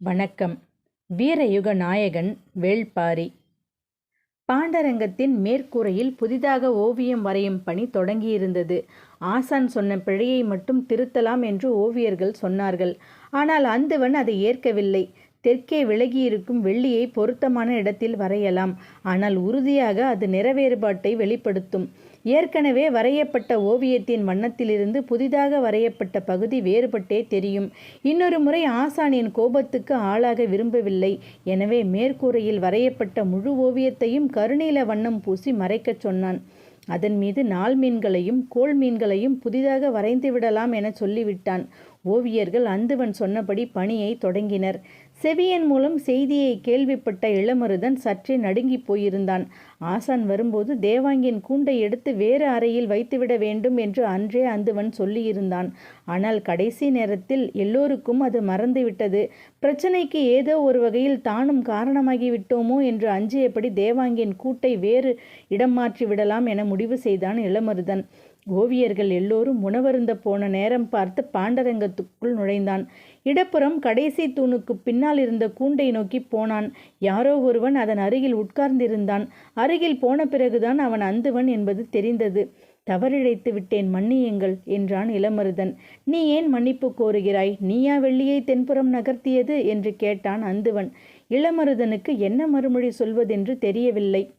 வணக்கம். வீரயுக நாயகன் வேள்பாரி. பாண்டரங்கத்தின் மேற்கூரையில் புதிதாக ஓவியம் வரையும் பணி தொடங்கியிருந்தது. ஆசான் சொன்ன பிழையை மட்டும் திருத்தலாம் என்று ஓவியர்கள் சொன்னார்கள். ஆனால் அந்தவன் அதை ஏற்கவில்லை. தெற்கே விலகியிருக்கும் வெள்ளியை பொருத்தமான இடத்தில் வரையலாம். ஆனால் உறுதியாக அது நிறவேறுபாட்டை வெளிப்படுத்தும். ஏற்கனவே வரையப்பட்ட ஓவியத்தின் வண்ணத்திலிருந்து புதிதாக வரையப்பட்ட பகுதி வேறுபட்டே தெரியும். இன்னொரு முறை ஆசானின் கோபத்துக்கு ஆளாக விரும்பவில்லை. எனவே மேற்கூரையில் வரையப்பட்ட முழு ஓவியத்தையும் கருநீல வண்ணம் பூசி மறைக்கச் சொன்னான். அதன் மீது நாள் மீன்களையும் கோள் மீன்களையும் புதிதாக வரைந்து விடலாம் என சொல்லிவிட்டான். ஓவியர்கள் அந்துவன் சொன்னபடி பணியை தொடங்கினர். செவியன் மூலம் செய்தியை கேள்விப்பட்ட இளமருதன் சற்றே நடுங்கிப் போயிருந்தான். ஆசான் வரும்போது தேவாங்கின் கூண்டை எடுத்து வேறு அறையில் வைத்துவிட வேண்டும் என்று அன்றே அந்துவன் சொல்லியிருந்தான். ஆனால் கடைசி நேரத்தில் எல்லோருக்கும் அது மறந்துவிட்டது. பிரச்சனைக்கு ஏதோ ஒரு வகையில் தானும் காரணமாகிவிட்டோமோ என்று அஞ்சியபடி தேவாங்கின் கூட்டை வேறு இடம் மாற்றி விடலாம் என முடிவு செய்தான் இளமருதன் ஓவியர்கள் எல்லோரும் உணவருந்த போன நேரம் பார்த்து பாண்டரங்கத்துக்குள் நுழைந்தான். இடப்புறம் கடைசி தூணுக்கு பின்னால் இருந்த கூண்டை நோக்கி போனான். யாரோ ஒருவன் அதன் அருகில் உட்கார்ந்திருந்தான். அருகில் போன பிறகுதான் அவன் அந்துவன் என்பது தெரிந்தது. தவறிழைத்து விட்டேன் மன்னியுங்கள் என்றான் இளமருதன். நீ ஏன் மன்னிப்பு கோருகிறாய்? நீயா வெள்ளியை தென்புறம் நகர்த்தியது? என்று கேட்டான் அந்துவன். இளமருதனுக்கு என்ன மறுமொழி சொல்வதென்று தெரியவில்லை.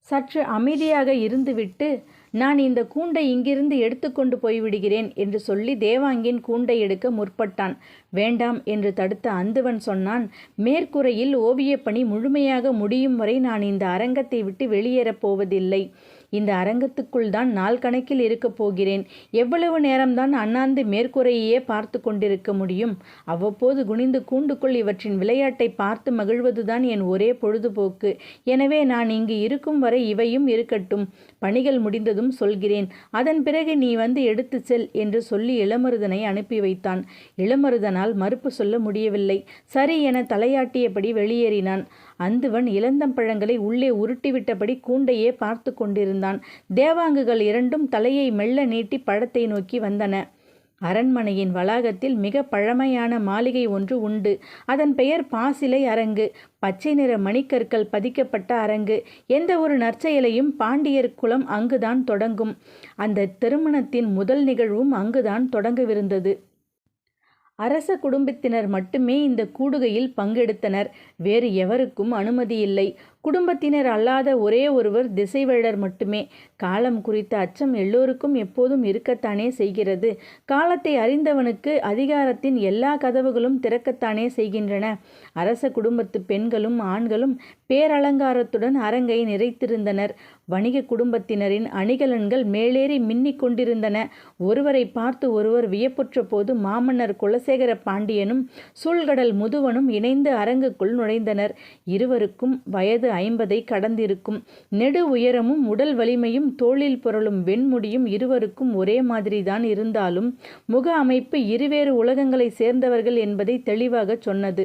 சற்று அமைதியாக இருந்துவிட்டு நான் இந்த கூண்டை இங்கிருந்து எடுத்துக்கொண்டு போய்விடுகிறேன் என்று சொல்லி தேவாங்கின் கூண்டை எடுக்க முற்பட்டான். வேண்டாம் என்று தடுத்த அந்துவன் சொன்னான் மேற்கூரையில் ஓவியப்பணி முழுமையாக முடியும் வரை நான் இந்த அரங்கத்தை விட்டு வெளியேறப் போவதில்லை. இந்த அரங்கத்துக்குள் தான் நாள் கணக்கில் இருக்கப் போகிறேன். எவ்வளவு நேரம்தான் அண்ணாந்து மேற்கூரையே பார்த்து கொண்டிருக்க முடியும்? அவ்வப்போது குனிந்து கூண்டுக்குள் இவற்றின் விளையாட்டை பார்த்து மகிழ்வதுதான் என் ஒரே பொழுதுபோக்கு. எனவே நான் இங்கு இருக்கும் வரை இவையும் இருக்கட்டும். பணிகள் முடிந்ததும் சொல்கிறேன். அதன் பிறகு நீ வந்து எடுத்து செல் என்று சொல்லி இளமருதனை அனுப்பி வைத்தான். இளமருதனால் மறுப்பு சொல்ல முடியவில்லை. சரி என தலையாட்டியபடி வெளியேறினான். அந்துவன் இளந்தம்பழங்களை உள்ளே உருட்டிவிட்டபடி கூண்டையே பார்த்து கொண்டிருந்தான். தேவாங்குகள் இரண்டும் தலையை மெல்ல நீட்டி பழத்தை நோக்கி வந்தன. அரண்மனையின் வளாகத்தில் மிக பழமையான மாளிகை ஒன்று உண்டு. அதன் பெயர் பாசிலை அரங்கு. பச்சை நிற மணிக்கற்கள் பதிக்கப்பட்ட அரங்கு. எந்த ஒரு நற்செயலையும் பாண்டியர் குலம் அங்குதான் தொடங்கும். அந்த திருமணத்தின் முதல் நிகழ்வும் அங்குதான் தொடங்கவிருந்தது. அரச குடும்பத்தினர் மட்டுமே இந்த கூடுகையில் பங்கெடுத்தனர். வேறு எவருக்கும் அனுமதி இல்லை. குடும்பத்தினர் அல்லாத ஒரே ஒருவர் திசைவேழர் மட்டுமே. காலம் குறித்த அச்சம் எல்லோருக்கும் எப்போதும் இருக்கத்தானே செய்கிறது. காலத்தை அறிந்தவனுக்கு அதிகாரத்தின் எல்லா கதவுகளும் திறக்கத்தானே செய்கின்றன. அரச குடும்பத்து பெண்களும் ஆண்களும் பேரலங்காரத்துடன் அரங்கை நிறைத்திருந்தனர். வணிக குடும்பத்தினரின் அணிகலன்கள் மேலேறி மின்னிக் கொண்டிருந்தன. ஒருவரை பார்த்து ஒருவர் வியப்புற்ற போது மாமன்னர் குலசேகர பாண்டியனும் சூழ்கடல் முதுவனும் இணைந்து அரங்குக்குள் நுழைந்தனர். இருவருக்கும் வயது ஐம்பதை கடந்திருக்கும். நெடு உயரமும் உடல் வலிமையும் தோளில் புரளும் வெண்முடியும் இருவருக்கும் ஒரே மாதிரிதான் இருந்தாலும் முக அமைப்பு இருவேறு உலகங்களை சேர்ந்தவர்கள் என்பதை தெளிவாக சொன்னது.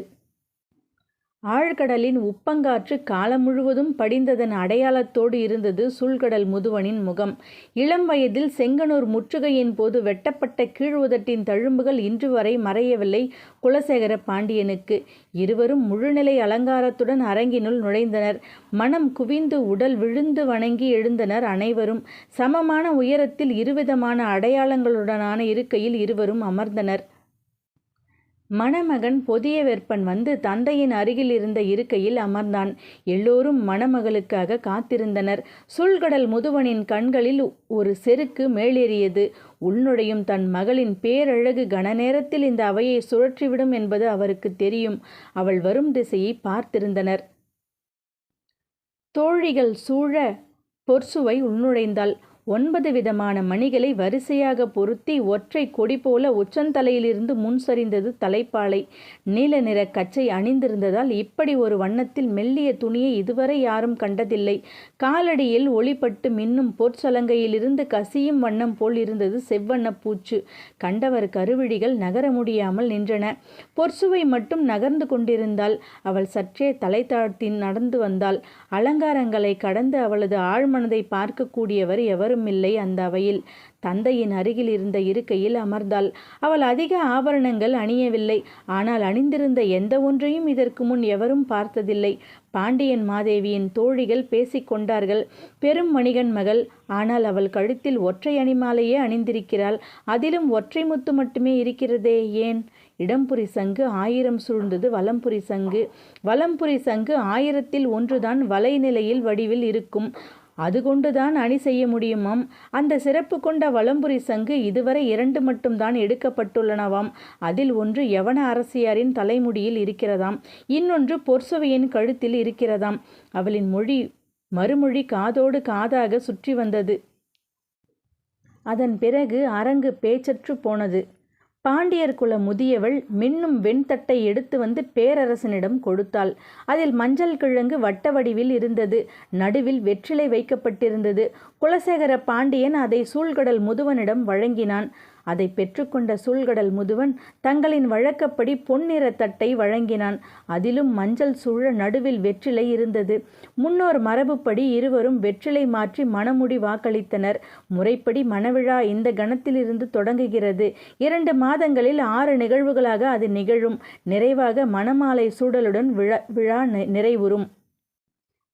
ஆழ்கடலின் உப்பங்காற்று காலம் முழுவதும் படிந்ததன் அடையாளத்தோடு இருந்தது சூழ்கடல் முதுவனின் முகம். இளம் வயதில் செங்கனூர் முற்றுகையின் போது வெட்டப்பட்ட கீழ் உதட்டின் தழும்புகள் இன்று வரை மறையவில்லை குலசேகர பாண்டியனுக்கு. இருவரும் முழுநிலை அலங்காரத்துடன் அரங்கினுள் நுழைந்தனர். மனம் குவிந்து உடல் விழுந்து வணங்கி எழுந்தனர் அனைவரும். சமமான உயரத்தில் இருவிதமான அடையாளங்களுடனான இருக்கையில் இருவரும் அமர்ந்தனர். மணமகன் பொதிய வெப்பன் வந்து தந்தையின் அருகில் இருந்த இருக்கையில் அமர்ந்தான். எல்லோரும் மணமகளுக்காக காத்திருந்தனர். சுள்கடல் முதுவனின் கண்களில் ஒரு செருக்கு மேலேறியது. உள்நுழையும் தன் மகளின் பேரழகு கனநேரத்தில் இந்த அவையை சுழற்றிவிடும் என்பது அவருக்கு தெரியும். அவள் வரும் திசையை பார்த்திருந்தனர். தோழிகள் சூழ பொற்சுவை உள்நுழைந்தாள். ஒன்பது விதமான மணிகளை வரிசையாக பொருத்தி ஒற்றை கொடி போல உச்சந்தலையிலிருந்து முன் சரிந்தது நீல நிற கச்சை அணிந்திருந்ததால் இப்படி ஒரு வண்ணத்தில் மெல்லிய துணியை இதுவரை யாரும் கண்டதில்லை. காலடியில் ஒளிப்பட்டு மின்னும் பொற்சலங்கையிலிருந்து கசியும் வண்ணம் போல் இருந்தது செவ்வண்ண பூச்சு. கண்டவர் கருவிழிகள் நகர முடியாமல் நின்றன. பொற்சுவை மட்டும் நகர்ந்து கொண்டிருந்தால் அவள் சற்றே தலை தாழ்த்தி நடந்து வந்தாள். அலங்காரங்களை கடந்து அவளது ஆழ்மனதை பார்க்கக்கூடியவர் எவரும் இல்லை அந்த அவையில். தந்தையின் அருகில் இருந்த இருக்கையில் அமர்ந்தாள். அவள் அதிக ஆபரணங்கள் அணியவில்லை. ஆனால் அணிந்திருந்த எந்த ஒன்றையும் இதற்கு முன் எவரும் பார்த்ததில்லை. பாண்டியன் மாதேவியின் தோழிகள் பேசிக்கொண்டார்கள் பெரும் வணிகன் மகள். ஆனால் அவள் கழுத்தில் ஒற்றை அணிமாலையே அணிந்திருக்கிறாள். அதிலும் ஒற்றை முத்து மட்டுமே இருக்கிறதே ஏன்? இடம்புரி சங்கு ஆயிரம் சூழ்ந்தது வலம்புரி சங்கு. வலம்புரி சங்கு ஆயிரத்தில் ஒன்றுதான் வலைநிலையில் வடிவில் இருக்கும். அது கொண்டுதான் அணி செய்ய முடியுமாம் அந்த சிறப்பு கொண்ட வலம்புரி சங்கு இதுவரை இரண்டு மட்டும்தான் எடுக்கப்பட்டுள்ளனவாம். அதில் ஒன்று யவன அரசியாரின் தலைமுடியில் இருக்கிறதாம். இன்னொன்று பொற்சுவையின் கழுத்தில் இருக்கிறதாம். அவளின் மொழி மறுமொழி காதோடு காதாக சுற்றி வந்தது. அதன் பிறகு அரங்கு பேச்சற்று போனது. பாண்டியர் குல முதியவள் மின்னும் வெண்தட்டை எடுத்து வந்து பேரரசனிடம் கொடுத்தாள். அதில் மஞ்சள் கிழங்கு வட்ட வடிவில் இருந்தது. நடுவில் வெற்றிலை வைக்கப்பட்டிருந்தது. குலசேகர பாண்டியன் அதை சூழ்கடல் முதுவனிடம் வழங்கினான். அதை பெற்றுக்கொண்ட சூழ்கடல் முதுவன் தங்களின் வழக்கப்படி பொன்னிற தட்டை வழங்கினான். அதிலும் மஞ்சள் சூழ நடுவில் வெற்றிலை இருந்தது. முன்னோர் மரபுப்படி இருவரும் வெற்றிலை மாற்றி மணமுடி வாக்களித்தனர். முறைப்படி மணவிழா இந்த கணத்திலிருந்து தொடங்குகிறது. இரண்டு மாதங்களில் ஆறு நிகழ்வுகளாக அது நிகழும். நிறைவாக மணமாலை சூடலுடன் விழா விழா நிறைவுறும்.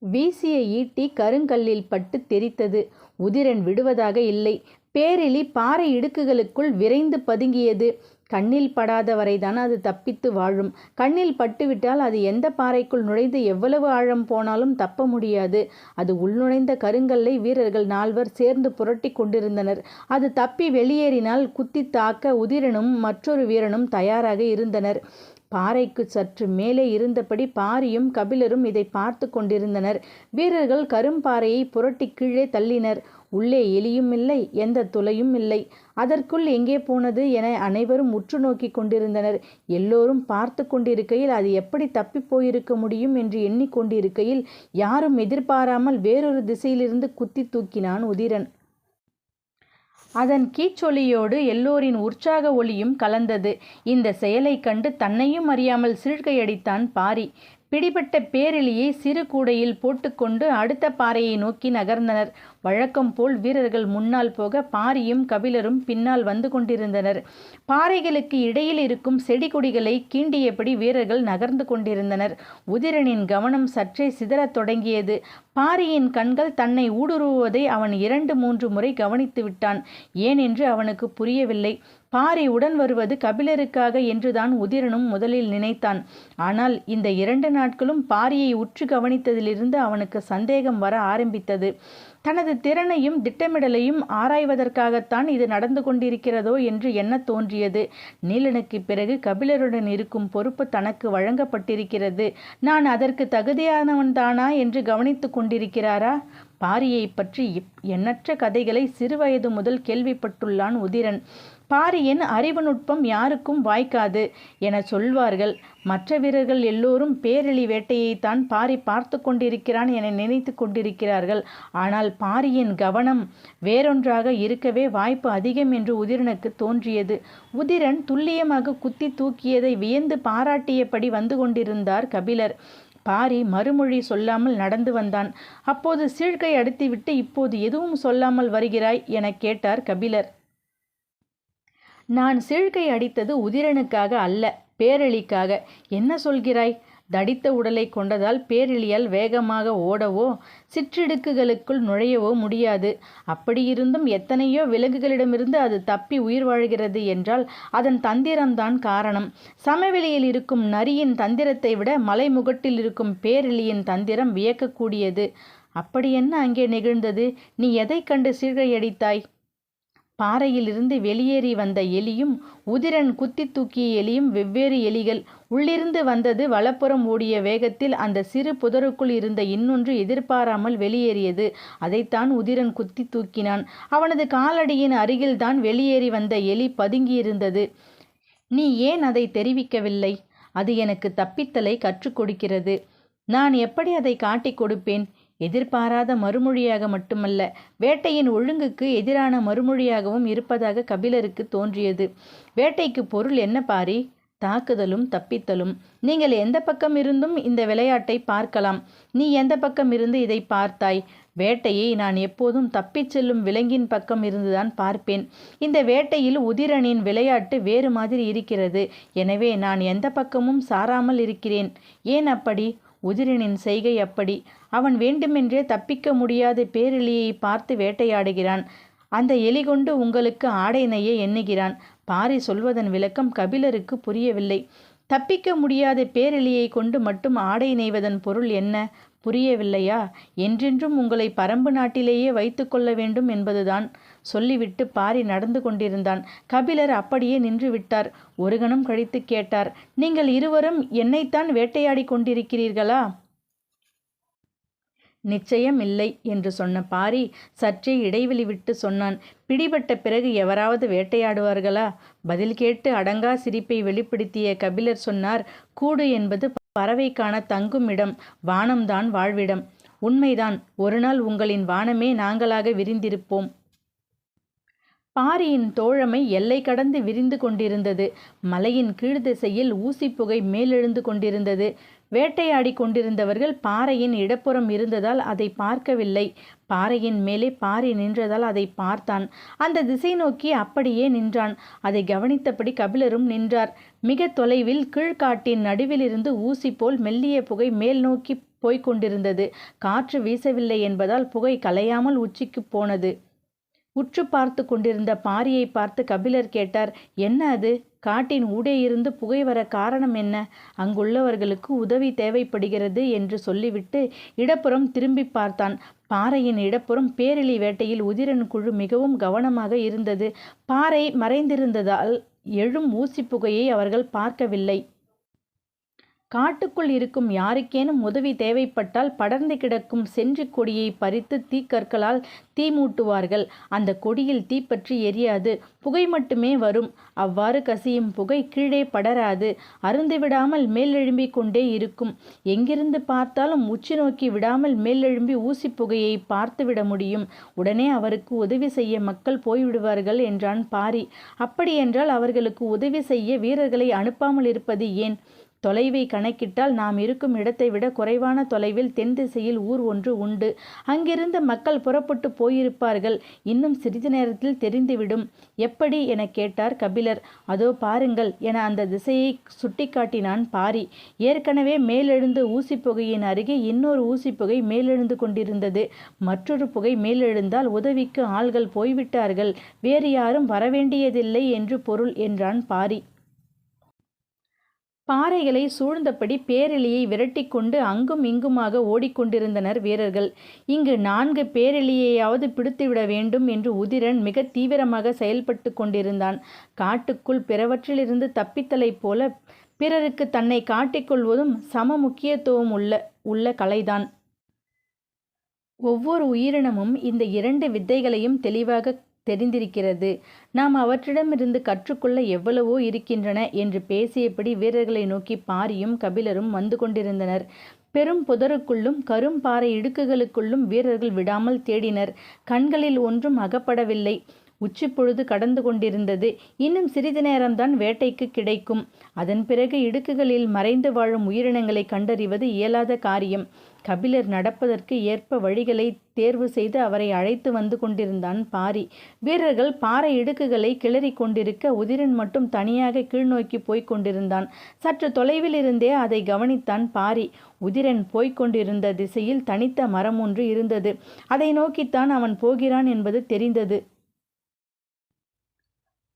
வீசிய ஈட்டி கருங்கல்லில் பட்டு தெரித்தது உதிரன் விடுவதாக இல்லை. பேரிலி பாறை இடுக்குகளுக்குள் விரைந்து பதுங்கியது. கண்ணில் படாத வரைதான் அது தப்பித்து வாழும். கண்ணில் பட்டுவிட்டால் அது எந்த பாறைக்குள் நுழைந்து எவ்வளவு ஆழம் போனாலும் தப்ப முடியாது. அது உள்நுழைந்த கருங்கல்லை வீரர்கள் நால்வர் சேர்ந்து புரட்டி கொண்டிருந்தனர். அது தப்பி வெளியேறினால் குத்தி தாக்க உதிரனும் மற்றொரு வீரனும் தயாராக இருந்தனர். பாறைக்கு சற்று மேலே இருந்தபடி பாரியும் கபிலரும் இதை பார்த்து கொண்டிருந்தனர். வீரர்கள் கரும்பாறையை புரட்டி கீழே தள்ளினர். உள்ளே எலியும் இல்லை எந்த துளையும் இல்லை. அதற்குள் எங்கே போனது என அனைவரும் உற்று நோக்கி கொண்டிருந்தனர். எல்லோரும் பார்த்து கொண்டிருக்கையில் அது எப்படி தப்பி போயிருக்க முடியும் என்று எண்ணிக்கொண்டிருக்கையில் யாரும் எதிர்பாராமல் வேறொரு திசையிலிருந்து குத்தி தூக்கினான் உதிரன். அதன் கீச்சொலியோடு எல்லோரின் உற்சாக ஒளியும் கலந்தது. இந்த செயலை கண்டு தன்னையும் அறியாமல் சிறுகையடித்தான் பாரி. பிடிபட்ட பேரெளியை சிறு கூடையில் போட்டுக்கொண்டு அடுத்த பாறையை நோக்கி நகர்ந்தனர். வழக்கம் போல் வீரர்கள் முன்னால் போக பாரியும் கபிலரும் பின்னால் வந்து கொண்டிருந்தனர். பாறைகளுக்கு இடையில் இருக்கும் செடி கொடிகளை கீண்டியபடி வீரர்கள் நகர்ந்து கொண்டிருந்தனர். உதிரனின் கவனம் சற்றே சிதறத் தொடங்கியது. பாரியின் கண்கள் தன்னை ஊடுருவுவதை அவன் இரண்டு மூன்று முறை கவனித்து விட்டான். ஏனென்று அவனுக்கு புரியவில்லை. பாரி உடன் வருவது கபிலருக்காக என்றுதான் உதிரனும் முதலில் நினைத்தான். ஆனால் இந்த இரண்டு நாட்களும் பாரியை உற்று கவனித்ததிலிருந்து அவனுக்கு சந்தேகம் வர ஆரம்பித்தது. தனது திறனையும் திட்டமிடலையும் ஆராய்வதற்காகத்தான் இது நடந்து கொண்டிருக்கிறதோ என்று எண்ண தோன்றியது. நீலனுக்கு பிறகு கபிலருடன் இருக்கும் பொறுப்பு தனக்கு வழங்கப்பட்டிருக்கிறது. நான் அதற்கு தகுதியானவன்தானா என்று கவனித்து கொண்டிருக்கிறாரா? பாரியை பற்றி எண்ணற்ற கதைகளை சிறுவயது முதல் கேள்விப்பட்டுள்ளான் உதிரன். பாரியின் அறிவு நுட்பம் யாருக்கும் வாய்க்காது என சொல்வார்கள். மற்ற வீரர்கள் எல்லோரும் பேரெளி வேட்டையைத்தான் பாரி பார்த்து கொண்டிருக்கிறான் என நினைத்து கொண்டிருக்கிறார்கள். ஆனால் பாரியின் கவனம் வேறொன்றாக இருக்கவே வாய்ப்பு அதிகம் என்று உதிரனுக்கு தோன்றியது. உதிரன் துல்லியமாக குத்தி தூக்கியதை வியந்து பாராட்டியபடி வந்து கொண்டிருந்தார் கபிலர். பாரி மறுமொழி சொல்லாமல் நடந்து வந்தான். அப்போது சீழ்கை அடித்துவிட்டு இப்போது எதுவும் சொல்லாமல் வருகிறாய் என கேட்டார் கபிலர். நான் சீழ்கை அடித்தது உதிரனுக்காக அல்ல பேரெளிக்காக என்ன சொல்கிறாய்? தடித்த உடலை கொண்டதால் பேரிழியால் வேகமாக ஓடவோ சிற்றிடுக்குகளுக்குள் நுழையவோ முடியாது. அப்படியிருந்தும் எத்தனையோ விலங்குகளிடமிருந்து அது தப்பி உயிர் வாழ்கிறது என்றால் அதன் தந்திரம்தான் காரணம். சமவெளியில் இருக்கும் நரியின் தந்திரத்தை விட மலைமுகட்டில் இருக்கும் பேரிழியின் தந்திரம் வியக்கக்கூடியது. அப்படி என்ன அங்கே நிகழ்ந்தது? நீ எதை கண்டு சீழ்கையடித்தாய் பாறையிலிருந்து வெளியேறி வந்த எலியும் உதிரன் குத்தி தூக்கிய எலியும் வெவ்வேறு எலிகள். உள்ளிருந்து வந்தது வலப்புறம் ஓடிய வேகத்தில் அந்த சிறு புதருக்குள் இருந்த இன்னொன்று எதிர்பாராமல் வெளியேறியது. அதைத்தான் உதிரன் குத்தி தூக்கினான். அவனது காலடியின் அருகில்தான் வெளியேறி வந்த எலி பதுங்கியிருந்தது. நீ ஏன் அதை தெரிவிக்கவில்லை? அது எனக்கு தப்பித்தலை கற்றுக் கொடுக்கிறது. நான் எப்படி அதை காட்டிக் கொடுப்பேன்? எதிர்பாராத மறுமொழியாக மட்டுமல்ல வேட்டையின் ஒழுங்குக்கு எதிரான மறுமொழியாகவும் இருப்பதாக கபிலருக்கு தோன்றியது. வேட்டைக்கு பொருள் என்ன பாரி? தாக்குதலும் தப்பித்தலும். நீங்கள் எந்த பக்கம் இருந்தும் இந்த விளையாட்டை பார்க்கலாம். நீ எந்த பக்கம் இருந்து இதை பார்த்தாய்? வேட்டையை நான் எப்போதும் தப்பிச் செல்லும் விலங்கின் பக்கம் இருந்துதான் பார்ப்பேன். இந்த வேட்டையில் உதிரனின் விளையாட்டு வேறு மாதிரி இருக்கிறது. எனவே நான் எந்த பக்கமும் சாராமல் இருக்கிறேன். ஏன் அப்படி? உதிரனின் செய்கை அப்படி. அவன் வேண்டுமென்றே தப்பிக்க முடியாத பேரெலியை பார்த்து வேட்டையாடுகிறான். அந்த எலி கொண்டு உங்களுக்கு ஆடை நெய்ய எண்ணுகிறான். பாரி சொல்வதன் விளக்கம் கபிலருக்கு புரியவில்லை. தப்பிக்க முடியாத பேரெலியை கொண்டு மட்டும் ஆடை நெய்வதன் பொருள் என்ன? புரியவில்லையா? என்றென்றும் உங்களை பரம்பு நாட்டிலேயே வைத்து கொள்ள வேண்டும் என்பதுதான். சொல்லிவிட்டு பாரி நடந்து கொண்டிருந்தான். கபிலர் அப்படியே நின்று விட்டார் ஒரு கணம் கழித்து கேட்டார் நீங்கள் இருவரும் என்னைத்தான் வேட்டையாடி கொண்டிருக்கிறீர்களா? நிச்சயம் இல்லை என்று சொன்ன பாரி சற்றே இடைவெளி விட்டு சொன்னான். பிடிபட்ட பிறகு எவராவது வேட்டையாடுவார்களா? பதில் கேட்டு அடங்கா சிரிப்பை வெளிப்படுத்திய கபிலர் சொன்னார் கூடு என்பது பறவைக்கான தங்கும் இடம் வானம்தான் வாழ்விடம். உண்மைதான் ஒரு நாள் உங்களின் வானமே நாங்களாக விரிந்திருப்போம். பாரியின் தோழமை எல்லை கடந்து விரிந்து கொண்டிருந்தது. மலையின் கீழ் திசையில் ஊசி புகை மேலெழுந்து கொண்டிருந்தது. வேட்டையாடி கொண்டிருந்தவர்கள் பாறையின் இடப்புறம் இருந்ததால் அதை பார்க்கவில்லை. பாறையின் மேலே பாரி நின்றதால் அதை பார்த்தான். அந்த திசை நோக்கி அப்படியே நின்றான். அதை கவனித்தபடி கபிலரும் நின்றார். மிக தொலைவில் கீழ்காட்டின் நடுவிலிருந்து ஊசி போல் மெல்லிய புகை மேல் நோக்கி போய்க் கொண்டிருந்தது. காற்று வீசவில்லை என்பதால் புகை கலையாமல் உச்சிக்கு போனது. உற்று பார்த்து கொண்டிருந்த பாரியை பார்த்து கபிலர் கேட்டார் என்ன அது? காட்டின் ஊடே இருந்து புகை வர காரணம் என்ன? அங்குள்ளவர்களுக்கு உதவி தேவைப்படுகிறது என்று சொல்லிவிட்டு இடப்புறம் திரும்பி பார்த்தான். பாறையின் இடப்புறம் பேரிழி வேட்டையில் உதிரன் குழு மிகவும் கவனமாக இருந்தது. பாறை மறைந்திருந்ததால் எழும் ஊசி புகையை அவர்கள் பார்க்கவில்லை. காட்டுக்குள் இருக்கும் யாருக்கேனும் உதவி தேவைப்பட்டால் படர்ந்து கிடக்கும் சென்று கொடியை பறித்து தீக்கற்களால் தீ மூட்டுவார்கள். அந்த கொடியில் தீப்பற்றி எரியாது. புகை மட்டுமே வரும். அவ்வாறு கசியும் புகை கீழே படராது. அருந்துவிடாமல் மேலெழும்பிக் கொண்டே இருக்கும். எங்கிருந்து பார்த்தாலும் உச்சி நோக்கி விடாமல் மேலெழும்பி ஊசி புகையை பார்த்துவிட முடியும். உடனே அவருக்கு உதவி செய்ய மக்கள் போய்விடுவார்கள் என்றான் பாரி. அப்படியென்றால் அவர்களுக்கு உதவி செய்ய வீரர்களை அனுப்பாமல் இருப்பது ஏன்? தொலைவை கணக்கிட்டால் நாம் இருக்கும் இடத்தை விட குறைவான தொலைவில் தென் திசையில் ஊர் ஒன்று உண்டு. அங்கிருந்து மக்கள் புறப்பட்டு போயிருப்பார்கள். இன்னும் சிறிது நேரத்தில் தெரிந்துவிடும். எப்படி? என கேட்டார் கபிலர். அதோ பாருங்கள் என அந்த திசையை சுட்டிக்காட்டினான் பாரி. ஏற்கனவே மேலெழுந்து ஊசி புகையின் அருகே இன்னொரு ஊசி புகை மேலெழுந்து கொண்டிருந்தது. மற்றொரு புகை மேலெழுந்தால் உதவிக்கு ஆள்கள் போய்விட்டார்கள். வேறு யாரும் வரவேண்டியதில்லை என்று பொருள் என்றான் பாரி. பாறைகளை சூழ்ந்தபடி பேரெலியை விரட்டிக்கொண்டு அங்கும் இங்குமாக ஓடிக்கொண்டிருந்தனர் வீரர்கள். இங்கு நான்கு பேரெளியையாவது பிடித்துவிட வேண்டும் என்று உதிரன் மிக தீவிரமாக செயல்பட்டு கொண்டிருந்தான். காட்டுக்குள் பிறவற்றிலிருந்து தப்பித்தலைப் போல பிறருக்கு தன்னை காட்டிக்கொள்வதும் சம முக்கியத்துவம் உள்ள உள்ள கலைதான். ஒவ்வொரு உயிரினமும் இந்த இரண்டு வித்தைகளையும் தெளிவாக தெரிந்திருக்கிறது. நாம் அவற்றிடமிருந்து கற்றுக்கொள்ள எவ்வளவோ இருக்கின்றன என்று பேசியபடி வீரர்களை நோக்கி பாரியும் கபிலரும் வந்து கொண்டிருந்தனர். பெரும் புதருக்குள்ளும் கரும்பாறை இடுக்குகளுக்குள்ளும் வீரர்கள் விடாமல் தேடினர். கண்களில் ஒன்றும் அகப்படவில்லை. உச்சிப்பொழுது கடந்து கொண்டிருந்தது. இன்னும் சிறிது நேரம்தான் வேட்டைக்கு கிடைக்கும். அதன் பிறகு இடுக்குகளில் மறைந்து வாழும் உயிரினங்களை கண்டறிவது இயலாத காரியம். கபிலர் நடப்பதற்கு ஏற்ப வழிகளை தேர்வு செய்து அவரை அழைத்து வந்து கொண்டிருந்தான் பாரி. வீரர்கள் பாறை இடுக்குகளை கிளறி கொண்டிருக்க உதிரன் மட்டும் தனியாக கீழ்நோக்கி போய்க் கொண்டிருந்தான். சற்று தொலைவில் இருந்தே அதை கவனித்தான் பாரி. உதிரன் போய்க் கொண்டிருந்த திசையில் தனித்த மரம் ஒன்று இருந்தது. அதை நோக்கித்தான் அவன் போகிறான் என்பது தெரிந்தது.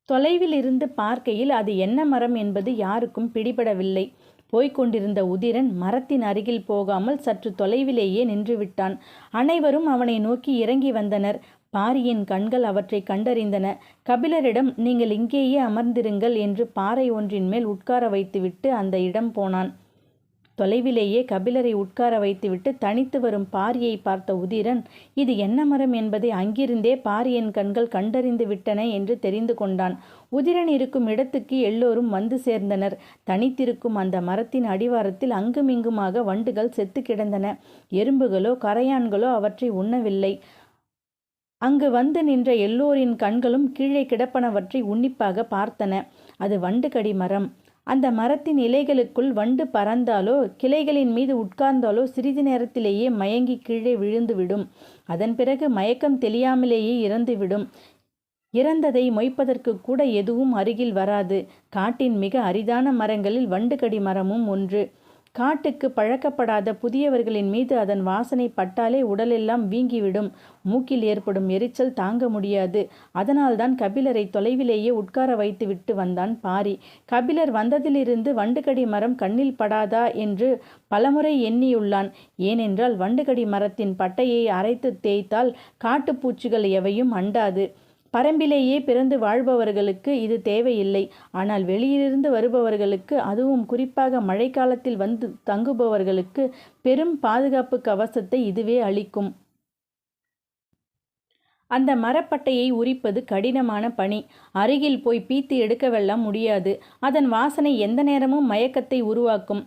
தொலைவில் இருந்து பார்க்கையில் அது என்ன மரம் என்பது யாருக்கும் பிடிபடவில்லை. போய்க் கொண்டிருந்த உதிரன் மரத்தின் அருகில் போகாமல் சற்று தொலைவிலேயே நின்றுவிட்டான். அனைவரும் அவனை நோக்கி இறங்கி வந்தனர். பாரியின் கண்கள் அவற்றை கண்டறிந்தன. கபிலரிடம் நீங்கள் இங்கேயே அமர்ந்திருங்கள் என்று பாறை ஒன்றின் மேல் உட்கார வைத்துவிட்டு அந்த இடம் போனான். தொலைவிலேயே கபிலரை உட்கார வைத்துவிட்டு தனித்து வரும் பாரியை பார்த்த உதிரன் இது என்ன மரம் என்பதை அங்கிருந்தே பாரியின் கண்கள் கண்டறிந்து விட்டன என்று தெரிந்து கொண்டான். உதிரன் இருக்கும் இடத்துக்கு எல்லோரும் வந்து சேர்ந்தனர். தனித்திருக்கும் அந்த மரத்தின் அடிவாரத்தில் அங்குமிங்குமாக வண்டுகள் செத்து கிடந்தன. எறும்புகளோ கரையான்களோ அவற்றை உண்ணவில்லை. அங்கு வந்து நின்ற எல்லோரின் கண்களும் கீழே கிடப்பனவற்றை உன்னிப்பாக பார்த்தன. அது வண்டுகடி மரம். அந்த மரத்தின் இலைகளுக்குள் வண்டு பறந்தாலோ கிளைகளின் மீது உட்கார்ந்தாலோ சிறிது நேரத்திலேயே மயங்கி கீழே விழுந்துவிடும். அதன் பிறகு மயக்கம் தெளியாமலேயே இறந்துவிடும். இறந்ததை மொய்ப்பதற்கு கூட எதுவும் அருகில் வராது. காட்டின் மிக அரிதான மரங்களில் வண்டுகடி மரமும் ஒன்று. காட்டுக்கு பழக்கப்படாத புதியவர்களின் மீது அதன் வாசனை பட்டாலே உடலெல்லாம் வீங்கிவிடும். மூக்கில் ஏற்படும் எரிச்சல் தாங்க முடியாது. அதனால்தான் கபிலரை தொலைவிலேயே உட்கார வைத்துவிட்டு வந்தான் பாரி. கபிலர் வந்ததிலிருந்து வண்டுகடி மரம் கண்ணில் படாதா என்று பலமுறை எண்ணியுள்ளான். ஏனென்றால் வண்டுகடி மரத்தின் பட்டையை அரைத்து தேய்த்தால் காட்டுப்பூச்சிகள் எவையும் அண்டாது. பரம்பிலேயே பிறந்து வாழ்பவர்களுக்கு இது தேவையில்லை. ஆனால் வெளியிலிருந்து வருபவர்களுக்கு அதுவும் குறிப்பாக மழைக்காலத்தில் வந்து தங்குபவர்களுக்கு பெரும் பாதுகாப்பு கவசத்தை இதுவே அளிக்கும். அந்த மரப்பட்டையை உரிப்பது கடினமான பணி. அருகில் போய் பீத்து எடுக்கவெல்லாம் முடியாது. அதன் வாசனை எந்த நேரமும் மயக்கத்தை உருவாக்கும்.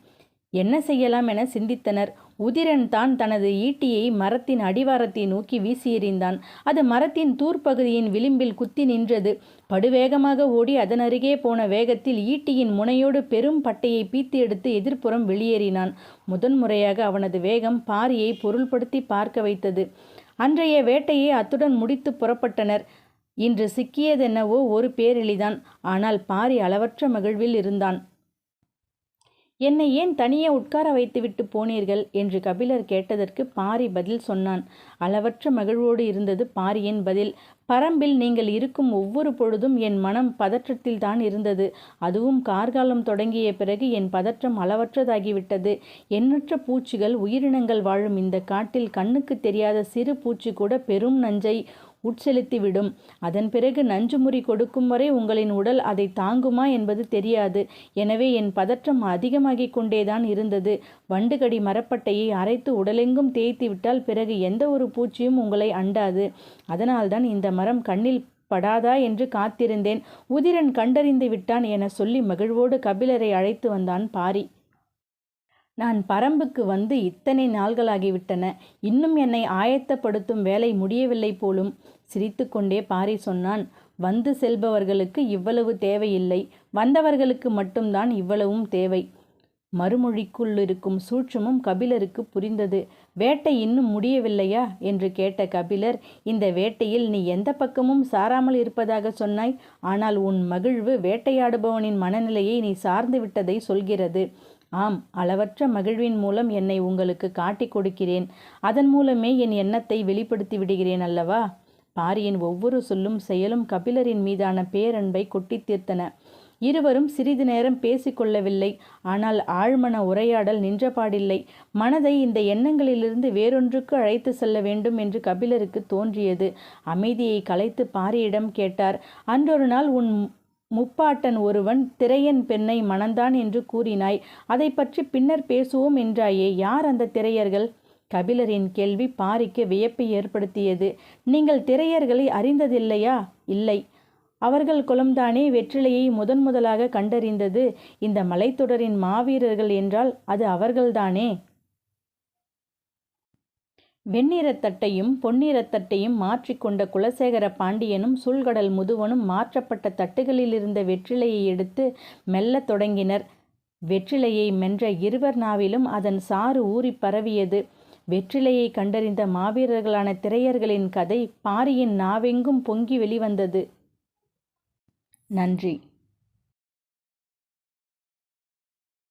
என்ன செய்யலாம் என சிந்தித்தனர். உதிரன் தான் தனது ஈட்டியை மரத்தின் அடிவாரத்தை நோக்கி வீசி எறிந்தான். அது மரத்தின் தூர்ப்பகுதியின் விளிம்பில் குத்தி நின்றது. படுவேகமாக ஓடி அதன் அருகே போன வேகத்தில் ஈட்டியின் முனையோடு பெரும் பட்டையை பீத்து எடுத்து எதிர்ப்புறம் வெளியேறினான். முதன்முறையாக அவனது வேகம் பாரியை பொருள்படுத்தி பார்க்க வைத்தது. அன்றைய வேட்டையை அத்துடன் முடித்து புறப்பட்டனர். இன்று சிக்கியதென்னவோ ஒரு பேரெளிதான் ஆனால் பாரி அளவற்ற மகிழ்வில் இருந்தான். என்னை ஏன் தனியே உட்கார வைத்துவிட்டு போனீர்கள்? என்று கபிலர் கேட்டதற்கு பாரி பதில் சொன்னான். அளவற்ற மகிழ்வோடு இருந்தது பாரியின் பதில். பரம்பில் நீங்கள் இருக்கும் ஒவ்வொரு பொழுதும் என் மனம் பதற்றத்தில் தான் இருந்தது. அதுவும் கார்காலம் தொடங்கிய பிறகு என் பதற்றம் அளவற்றதாகிவிட்டது. எண்ணற்ற பூச்சிகள் உயிரினங்கள் வாழும் இந்த காட்டில் கண்ணுக்கு தெரியாத சிறு பூச்சி கூட பெரும் நஞ்சை உட்செலுத்திவிடும். அதன் பிறகு நஞ்சுமுறி கொடுக்கும் வரை உங்களின் உடல் அதை தாங்குமா என்பது தெரியாது. எனவே என் பதற்றம் அதிகமாகிக் கொண்டேதான் இருந்தது. வண்டுகடி மரப்பட்டையை அரைத்து உடலெங்கும் தேய்த்துவிட்டால் பிறகு எந்த ஒரு பூச்சியும் உங்களை அண்டாது. அதனால்தான் இந்த மரம் கண்ணில் படாதா என்று காத்திருந்தேன். உதிரன் கண்டறிந்து விட்டான் என சொல்லி மகிழ்வோடு கபிலரை அழைத்து வந்தான் பாரி. நான் பரம்புக்கு வந்து இத்தனை நாள்களாகிவிட்டன. இன்னும் என்னை ஆயத்தப்படுத்தும் வேலை முடியவில்லை போலும். சிரித்துக்கொண்டே பாரி சொன்னான் வந்து செல்பவர்களுக்கு இவ்வளவு தேவையில்லை வந்தவர்களுக்கு மட்டும்தான் இவ்வளவும் தேவை. மறுமொழிக்குள்ளிருக்கும் சூட்சமும் கபிலருக்கு புரிந்தது. வேட்டை இன்னும் முடியவில்லையா? என்று கேட்ட கபிலர் இந்த வேட்டையில் நீ எந்த பக்கமும் சாராமல் இருப்பதாக சொன்னாய் ஆனால் உன் மகிழ்வு வேட்டையாடுபவனின் மனநிலையை நீ சார்ந்து விட்டதை சொல்கிறது. ஆம் அளவற்ற மகிழ்வின் மூலம் என்னை உங்களுக்கு காட்டிக் கொடுக்கிறேன். அதன் மூலமே என் எண்ணத்தை வெளிப்படுத்தி விடுகிறேன் அல்லவா? பாரியின் ஒவ்வொரு சொல்லும் செயலும் கபிலரின் மீதான பேரன்பை கொட்டி தீர்த்தன. இருவரும் சிறிது நேரம் பேசிக்கொள்ளவில்லை ஆனால் ஆழ்மன உரையாடல் நின்றபாடில்லை. மனதை இந்த எண்ணங்களிலிருந்து வேறொன்றுக்கு அழைத்து செல்ல வேண்டும் என்று கபிலருக்கு தோன்றியது. அமைதியை கலைத்து பாரியிடம் கேட்டார். அன்றொரு நாள் உன் முப்பாட்டன் ஒருவன் திரையன் பெண்ணை மணந்தான் என்று கூறினாய். அதை பற்றி பின்னர் பேசுவோம் என்றாயே. யார் அந்த திரையர்கள்? கபிலரின் கேள்வி பாரிக்கு வியப்பை ஏற்படுத்தியது. நீங்கள் திரையர்களை அறிந்ததில்லையா? இல்லை. அவர்கள் குலம்தானே வெற்றிலையை முதன் முதலாக கண்டறிந்தது. இந்த மலைத்தொடரின் மாவீரர்கள் என்றால் அது அவர்கள்தானே? வெண்ணிறத்தட்டையும் பொன்னிறத்தட்டையும் மாற்றிக்கொண்ட குலசேகர பாண்டியனும் சூழ்கடல் முதுவனும் மாற்றப்பட்ட தட்டுகளிலிருந்த வெற்றிலையை எடுத்து மெல்லத் தொடங்கினர். வெற்றிலையை மென்ற இருவர் நாவிலும் அதன் சாறு ஊறி பரவியது. வெற்றிலையை கண்டறிந்த மாவீரர்களான திரையர்களின் கதை பாரியின் நாவெங்கும் பொங்கி வெளிவந்தது. நன்றி.